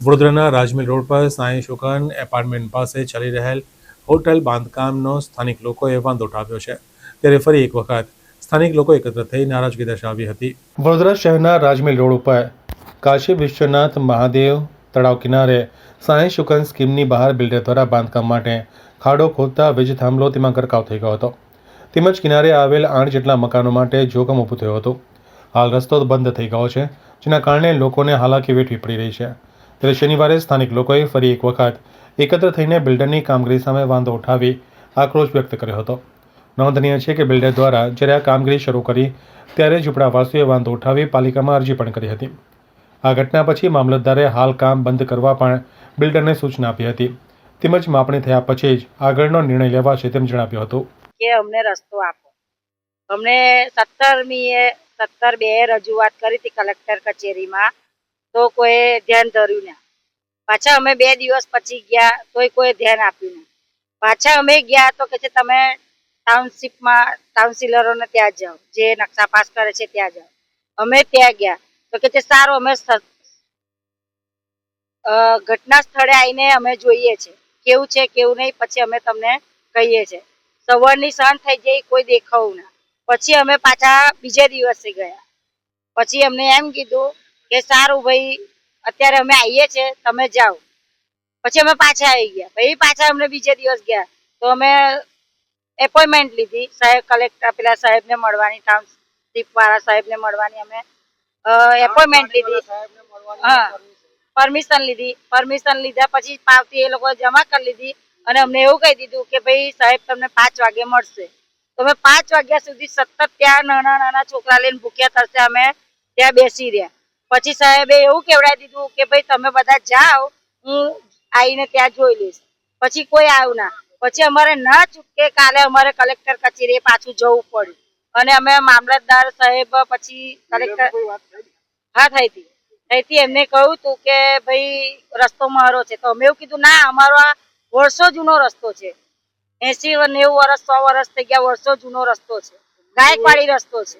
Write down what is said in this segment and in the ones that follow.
વડોદરાના રાજમહેલ રોડ પર સાંઈ શુકન એપાર્ટમેન્ટ પાસે ચાલી રહેલ હોટલ બાંધકામનો સ્થાનિક લોકોએ વાંધો ઉઠાવ્યો છે. ત્યારે ફરી એક વખત સ્થાનિક લોકો એકત્ર થઈ નારાજગી દર્શાવી હતી. વડોદરા શહેરના રાજમહેલ રોડ ઉપર કાશી વિશ્વનાથ મહાદેવ તળાવ કિનારે સાંઈ શુકન સ્કીમની બહાર બિલ્ડર દ્વારા બાંધકામ માટે ખાડો ખોદતા વીજ થાંભલો તેમાં ગરકાવ થઈ ગયો હતો. તેમજ કિનારે આવેલ આઠ જેટલા મકાનો માટે જોખમ ઊભું થયું હતું. હાલ રસ્તો બંધ થઈ ગયો છે, જેના કારણે લોકોને હાલાકી વેઠવી પડી રહી છે. ત્યારે શનિવારે સ્થાનિક લોકોએ ફરી એક વખત એકત્ર થઈને બિલ્ડરની કામગીરી સામે વાંધો ઉઠાવી આક્રોશ વ્યક્ત કર્યો હતો. નોંધનીય છે કે બિલ્ડર દ્વારા જ્યારે આ કામગીરી શરૂ કરી, ત્યારે ઝૂંપડાવાસીઓએ વાંધો ઉઠાવી પાલિકામાં અરજી પણ કરી હતી. આ ઘટના પછી મામલતદારે હાલ કામ બંધ કરવા પણ બિલ્ડરને સૂચના આપી હતી. તેમજ માપણી થયા પછી જ આગળનો નિર્ણય લેવાશે તેમ જણાવ્યું હતું. કે અમને રસ્તો આપો. અમને સત્તરમીએ, સત્તર બે રજૂઆત કરી હતી કલેક્ટર કચેરીમાં. તો કોઈ ધ્યાન ધર્યું ના. પાછા અમે બે દિવસ પછી ગયા, તોય કોઈ ધ્યાન આપ્યું ના. પાછા અમે ગયા તો કે છે તમે ટાઉનશીપમાં કાઉન્સિલરોને ત્યાં જાઓ, જે નકશા પાસ કરે છે ત્યાં જાઓ. અમે ત્યાં ગયા, તો કે છે સારું, અમે ઘટના સ્થળે આવીને અમે જોઈએ છે. કેવું છે, કેવું નહીં, પછી અમે તમને કહીએ છીએ સવારની સહન થઈ જઈ કોઈ દેખાવું ના. પછી અમે પાછા બીજે દિવસે ગયા. પછી અમને એમ કીધું કે સારું ભાઈ, અત્યારે અમે આવીએ છે તમે જાઓ. પછી અમે પાછા આવી ગયા. ભાઈ, પાછા અમને બીજે દિવસ ગયા. તો અમે એપોઇન્ટમેન્ટ લીધી. સાહેબ કલેક્ટર પેલા સાહેબને મળવાની ટાઉનશીપ વાળા સાહેબને મળવાની અમે. એપોઇન્ટમેન્ટ લીધી. હા પરમિશન લીધી. પરમિશન લીધા પછી પાવતી એ લોકો જમા કરી લીધી અને અમને એવું કહી દીધું કે ભાઈ, સાહેબ, તમને પાંચ વાગે મળશે. તો અમે પાંચ વાગ્યા સુધી સતત ત્યાં નાના નાના છોકરા લઈને ભૂખ્યા થશે અમે ત્યાં બેસી રહ્યા. પછી સાહેબે એવું કેવડાવી દીધું કે ભાઈ તમે બધા જાઓ હું આવીને ત્યાં જોઈ લઈશ. પછી કોઈ આવ્યું ના. પછી અમારે ના ચૂકે કાલે અમારે કલેક્ટર કચેરીએ પાછું જવું પડ્યું. અને અમે મામલતદાર સાહેબ પછી કલેક્ટર હા થઈ હતી. અહીંથી એમને કહ્યું તું કે ભાઈ રસ્તો મારો છે. તો અમે એવું કીધું ના અમારો આ વર્ષો જૂનો રસ્તો છે. એસી નેવું વર્ષ સો વર્ષ થઈ ગયા વર્ષો જૂનો રસ્તો છે. ગાયકવાડી રસ્તો છે.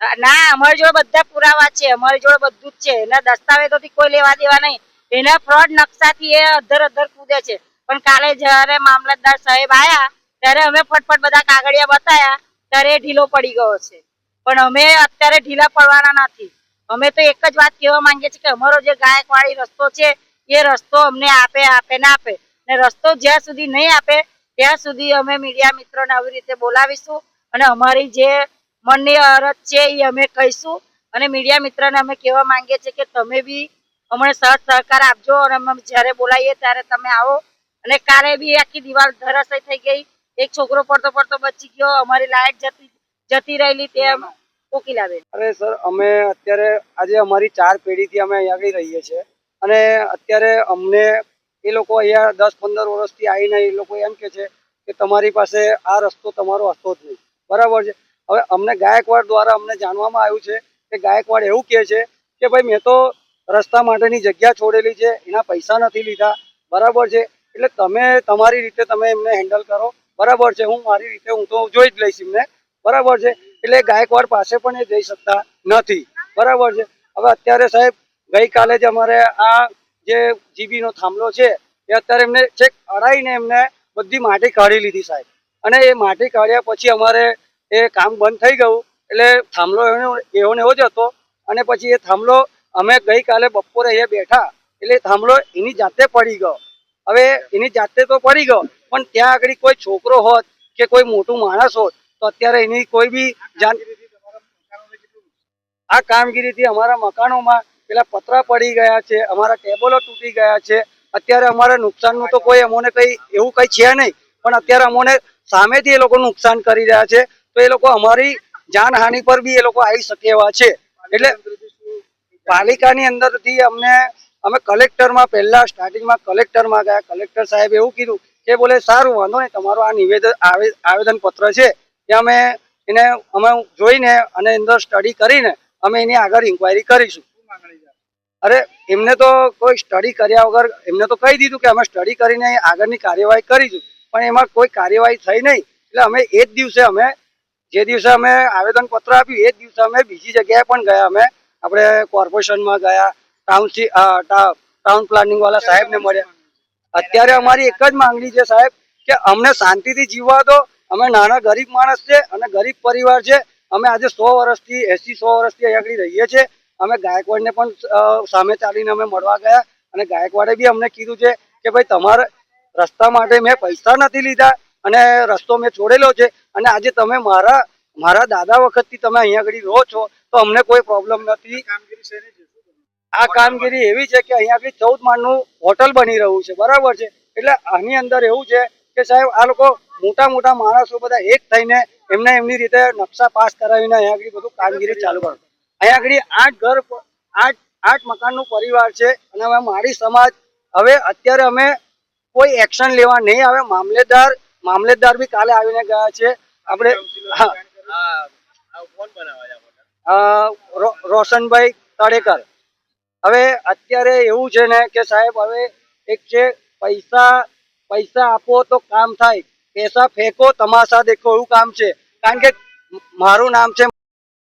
ના, અમારી જોડે બધા પુરાવા છે, અમારી જોડે બધું જ છે. એના દસ્તાવેજોથી કોઈ લેવા દેવા નહીં. એના ફ્રોડ નકશાથી એ અધર અધર કૂદે છે. પણ કાલે જ્યારે મામલતદાર સાહેબ આયા, ત્યારે અમે ફટફટ બધા કાગળિયા બતાયા, ત્યારે ઢીલો પડી ગયો છે. પણ અમે અત્યારે ઢીલા પડવાના નથી. અમે તો એક જ વાત કહેવા માંગીએ છીએ કે અમારો જે ગાયકવાડી રસ્તો છે, એ રસ્તો અમને આપે આપે ના આપે. ને રસ્તો જ્યાં સુધી નહીં આપે, ત્યાં સુધી અમે મીડિયા મિત્રોને આવી રીતે બોલાવીશું. અને અમારી જે મનની અરજ છે એ અમે કહીશું. અને મીડિયા મિત્રને અમે કહેવા માંગીએ છીએ કે તમે બી અમને સાથ સહકાર આપજો અને અમે જ્યારે બોલાવીએ ત્યારે તમે આવો. અને કાલે બી આખી દિવાલ ધરાશય થઈ ગઈ. એક છોકરો પડતો પડતો બચી ગયો, અમારી લાઈટ જતી જતી રહેલી તે કોકિલાબેન અરે સર, અમે અત્યારે, આજે અમારી ચાર પેઢીથી અમે અહીંયા આગળ રહીએ છીએ. અને અત્યારે અમને એ લોકો અહીંયા દસ પંદર વર્ષથી આવીને એ લોકો એમ કે છે કે તમારી પાસે આ રસ્તો તમારો હતો જ નહીં. બરાબર છે? હવે અમને ગાયકવાડ દ્વારા અમને જાણવામાં આવ્યું છે કે ગાયકવાડ એવું કહે છે કે ભાઈ મેં તો રસ્તા માટેની જગ્યા છોડેલી છે, એના પૈસા નથી લીધા, બરાબર છે? એટલે તમે તમારી રીતે તમે એમને હેન્ડલ કરો. બરાબર છે, હું મારી રીતે હું તો જોઈ જ લઈશ એમને. બરાબર છે? એટલે ગાયકવાડ પાસે પણ એ જઈ શકતા નથી. બરાબર છે? હવે અત્યારે સાહેબ, ગઈકાલે જ અમારે આ જે જીબીનો થાંભલો છે, એ અત્યારે એમને ચેક અડાઈને એમને બધી માટી કાઢી લીધી સાહેબ. અને એ માટી કાઢ્યા પછી અમારે એ કામ બંધ થઈ ગયું એટલે થાંભલો એવો ને એવો જ હતો. અને પછી એ થાંભલો અમે ગઈકાલે બપોરે અહીંયા બેઠા એટલે થાંભલો એની જાતે પડી ગયો. હવે એની જાતે તો પડી ગયો, પણ ત્યાં આગળ કોઈ છોકરો હોત કે કોઈ મોટું માણસ હોત, તો અત્યારે એની કોઈ બી જાન આ કામગીરીથી અમારા મકાનોમાં પેલા પતરા પડી ગયા છે, અમારા ટેબલો તૂટી ગયા છે. અત્યારે અમારે નુકસાનનું તો કોઈ અમોને કંઈ એવું કંઈ છે નહીં, પણ અત્યારે અમોને સામેથી એ લોકો નુકસાન કરી રહ્યા છે. તો એ લોકો અમારી જાનહાનિ પર બી એ લોકો આવી શકે એવા છે. એટલે પાલિકાની અંદરથી અમને, અમે કલેક્ટરમાં પહેલા સ્ટાર્ટિંગમાં કલેક્ટરમાં ગયા. કલેક્ટર સાહેબ એવું કીધું કે બોલે, સારું, વાંધો નહીં, તમારું આ નિવેદન આવે- આવેદનપત્ર છે એ અમે એને, અમે જોઈને અને અંદર સ્ટડી કરીને અમે એની આગળ ઇન્ક્વાયરી કરીશું. અરે, એમને તો કોઈ સ્ટડી કર્યા વગર, એમને તો કહી દીધું કે અમે સ્ટડી કરીને આગળની કાર્યવાહી કરીશું. પણ એમાં કોઈ કાર્યવાહી થઈ નહીં. એટલે અમે એ જ દિવસે અમે જે દિવસે અમે આવેદન પત્ર આપ્યું, એ જ દિવસે અમે બીજી જગ્યાએ પણ ગયા. અમે આપણે કોર્પોરેશનમાં ગયા ટાઉનશીપ ટાઉન પ્લાનિંગ વાળા સાહેબને મળ્યા. અત્યારે અમારી એક જ માંગણી છે સાહેબ, કે અમને શાંતિથી જીવવા દો. અમે નાના ગરીબ માણસ છે અને ગરીબ પરિવાર છે. અમે આજે સો વર્ષથી, એસી, સો વર્ષથી અહીંયા રહીએ છીએ. અમે ગાયકવાડને પણ સામે ચાલીને અમે મળવા ગયા. અને ગાયકવાડે બી અમને કીધું છે કે ભાઈ તમારે રસ્તા માટે મેં પૈસા નથી લીધા. અને રસ્તો મેં છોડેલો છે. અને આજે તમે મારા મારા દાદા વખતથી તમે અહીંયા આગળ રહો છો, તો અમને કોઈ પ્રોબ્લેમ નથી. આ કામગીરી એવી છે કે અહીંયા આગળ ચૌદ માળનું હોટલ બની રહ્યું છે. બરાબર છે? એટલે આની અંદર એવું છે કે સાહેબ, આ લોકો મોટા મોટા માણસો બધા એક થઈને એમને એમની રીતે નકશા પાસ કરાવીને અહીંયા આગળ બધું કામગીરી ચાલુ કરો અહીંયા આગળ આઠ ઘર, આઠ આઠ મકાનનું પરિવાર છે. અને અમે મારી સમાજ, હવે અત્યારે અમે કોઈ એક્શન લેવા નહીં આવે. મામલેદાર મામલેદાર બી કાલે આવીને ગયા છે. આપણે રોશનભાઈ તળેકર હવે અત્યારે એવું છે ને કે સાહેબ, હવે એક છે પૈસા પૈસા આપો તો કામ થાય. પૈસા ફેંકો, તમાશા દેખો, એવું કામ છે. કારણ કે મારું નામ છે